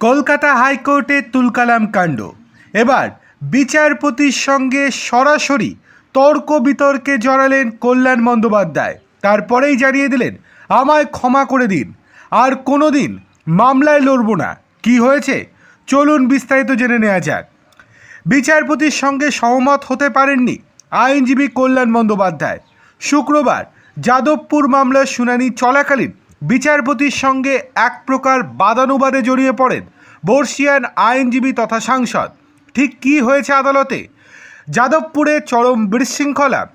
কলকাতা হাইকোর্টে তুলকালাম কাণ্ড। এবার বিচারপতির সঙ্গে সরাসরি তর্ক বিতর্কে জড়ালেন কল্যাণ বন্দ্যোপাধ্যায়। তারপরেই জানিয়ে দিলেন, আমায় ক্ষমা করে দিন। আর কোনো দিন মামলায় লড়ব না। কি হয়েছে? চলুন বিস্তারিত জেনে নেওয়া যাক। বিচারপতির সঙ্গে সহমত হতে পারেননি আইনজীবী কল্যাণ বন্দ্যোপাধ্যায়। শুক্রবার যাদবপুর মামলার শুনানি চলাকালীন বিচারপতির সঙ্গে এক প্রকার বাদানুবাদে জড়িয়ে পড়েন বর্ষিয়ান আইনজীবী তথা সাংসদ। ঠিক কী হয়েছে আদালতে? যাদবপুরে চরম বিশৃঙ্খলা।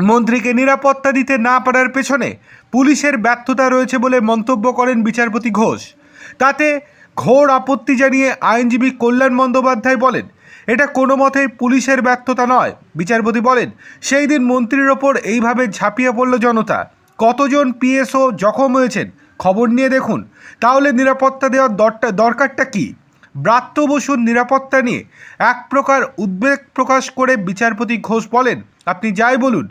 মন্ত্রীকে নিরাপত্তা দিতে না পারার পেছনে পুলিশের ব্যর্থতা রয়েছে বলে মন্তব্য করেন বিচারপতি ঘোষ। তাতে ঘোর আপত্তি জানিয়ে আইনজীবী কল্যাণ বন্দ্যোপাধ্যায় বলেন, এটা কোনো মতেই পুলিশের ব্যর্থতা নয়। বিচারপতি বলেন, সেই দিন মন্ত্রীর ওপর এইভাবে ঝাঁপিয়ে পড়ল জনতা। কতজন পিএসও জখম হয়েছেন? খবর নিয়ে দেখুন। তাহলে নিরাপত্তা দেওয়ার দরটা, দরকারটা কী? ব্রাত্য বসুর নিরাপত্তা নিয়ে এক প্রকার উদ্বেগ প্রকাশ করে বিচারপতি ঘোষ বলেন, আপনি যাই বলুন,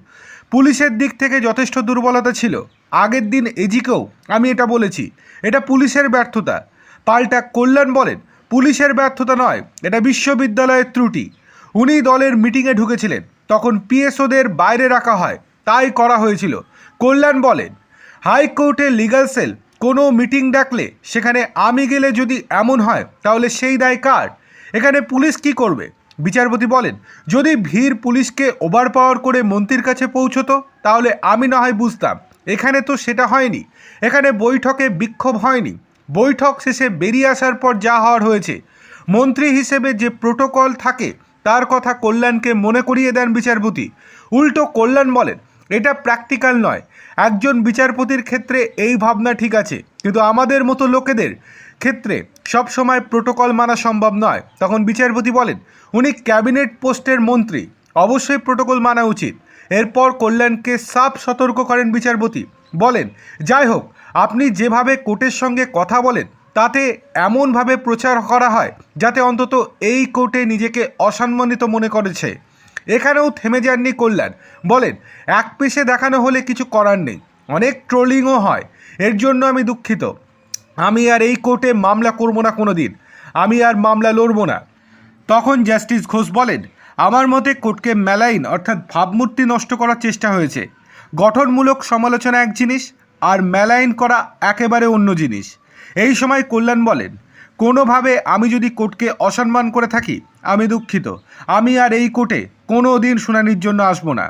পুলিশের দিক থেকে যথেষ্ট দুর্বলতা ছিল। আগের দিন এজিকেও, আমি এটা বলেছি, এটা পুলিশের ব্যর্থতা। পাল্টা কল্যাণ বলেন, পুলিশের ব্যর্থতা নয়, এটা বিশ্ববিদ্যালয়ের ত্রুটি। উনি দলের মিটিংয়ে ঢুকেছিলেন, তখন পিএসওদের বাইরে রাখা হয়, তাই করা হয়েছিল। কল্যাণ বলেন, হাইকোর্টে লিগ্যাল সেল কোনো মিটিং ডাকলে সেখানে আমি গেলে যদি এমন হয়, তাহলে সেই দায় কার? এখানে পুলিশ কি করবে? বিচারপতি বলেন, যদি ভিড় পুলিশকে ওভার পাওয়ার করে মন্ত্রীর কাছে পৌঁছতো, তাহলে আমি না হয় বুঝতাম। এখানে তো সেটা হয়নি। এখানে বৈঠকে বিক্ষোভ হয়নি। বৈঠক শেষে বেরিয়ে আসার পর যা হওয়ার হয়েছে, মন্ত্রী হিসেবে যে প্রোটোকল থাকে, তার কথা কল্যাণকে মনে করিয়ে দেন বিচারপতি। উল্টো কল্যাণ বলেন এটা প্র্যাকটিক্যাল নয়। একজন বিচারপতির ক্ষেত্রে এই ভাবনা ঠিক আছে, কিন্তু আমাদের মতো লোকেদের ক্ষেত্রে সব সময় প্রোটোকল মানা সম্ভব নয়। তখন বিচারপতি বলেন, উনি ক্যাবিনেট পোস্টের মন্ত্রী, অবশ্যই প্রোটোকল মানা উচিত। এরপর কল্যাণকে সাফ সতর্ক করেন বিচারপতি। বলেন, যাই হোক, আপনি যেভাবে কোর্টের সঙ্গে কথা বলেন, তাতে এমনভাবে প্রচার করা হয় যাতে অন্তত এই কোর্টে নিজেকে অসম্মানিত মনে করেছে। এখানেও থেমে যাননি কল্যাণ। বলেন, এক পেশে দেখানো হলে কিছু করার নেই। অনেক ট্রোলিংও হয়। এর জন্য আমি দুঃখিত। আমি আর এই কোর্টে মামলা করব না কোনো দিন আমি আর মামলা লড়ব না। তখন জাস্টিস ঘোষ বলেন, আমার মতে কোর্টকে মেলাইন অর্থাৎ ভাবমূর্তি নষ্ট করার চেষ্টা হয়েছে। গঠনমূলক সমালোচনা এক জিনিস, আর মেলাইন করা একেবারে অন্য জিনিস। এই সময় কল্যাণ বলেন, কোনোভাবে আমি যদি কোর্টকে অসম্মান করে থাকি, আমি দুঃখিত। আমি আর এই কোর্টে কোনো দিন শুনানির জন্য আসব না।